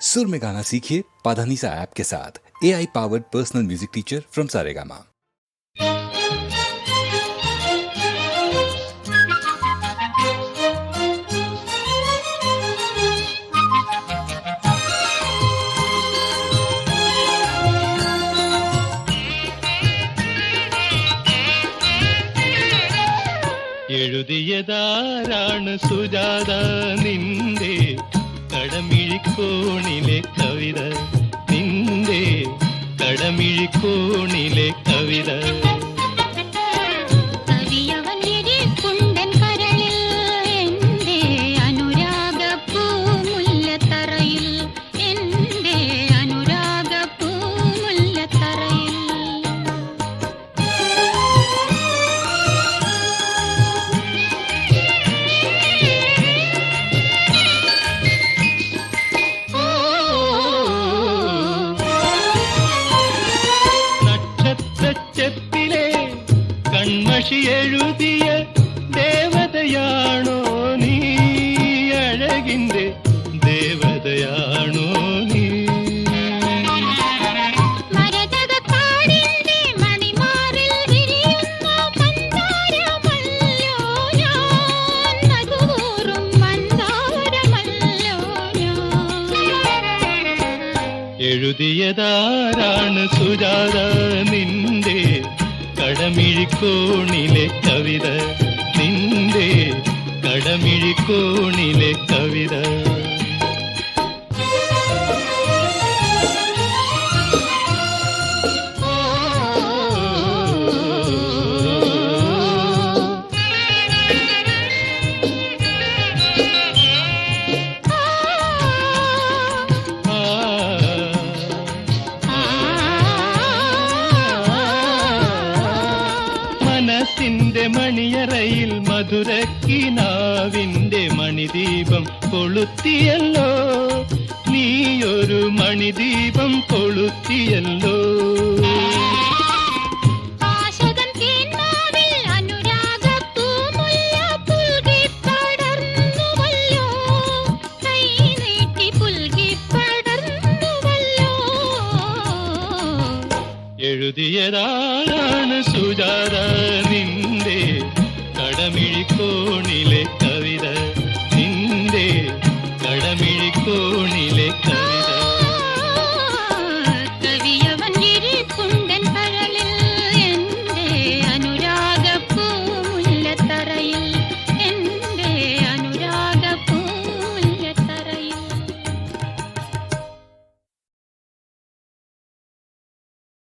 सुर में गाना सीखिए पाधानीसा ऐप के साथ A I powered personal music teacher from Saregama എഴുതിയതാരാണ് Sujatha നിന്റെ കടമിഴിക്കോണിലെ കവിത. കൺമഷി എഴുതിയ ദേവതയാണോ നീ? അഴകിന്റെ ദേവതയാണോ നീ? എഴുതിയതാരാണ് സുജാത നിന്റെ കടമിഴിക്കോണിലെ കവിത. നിന്റെ കടമിഴിക്കോണിലെ കവിത. മനസ്സിന്റെ മണിയറയിൽ മധുരക്കിനാവിന്റെ മണിദീപം കൊളുത്തിയല്ലോ. നീയൊരു മണിദീപം കൊളുത്തിയല്ലോ. എഴുതിയതാണ് തേന്മാവിൽ കടമിഴിക്കോണിലെ കവിത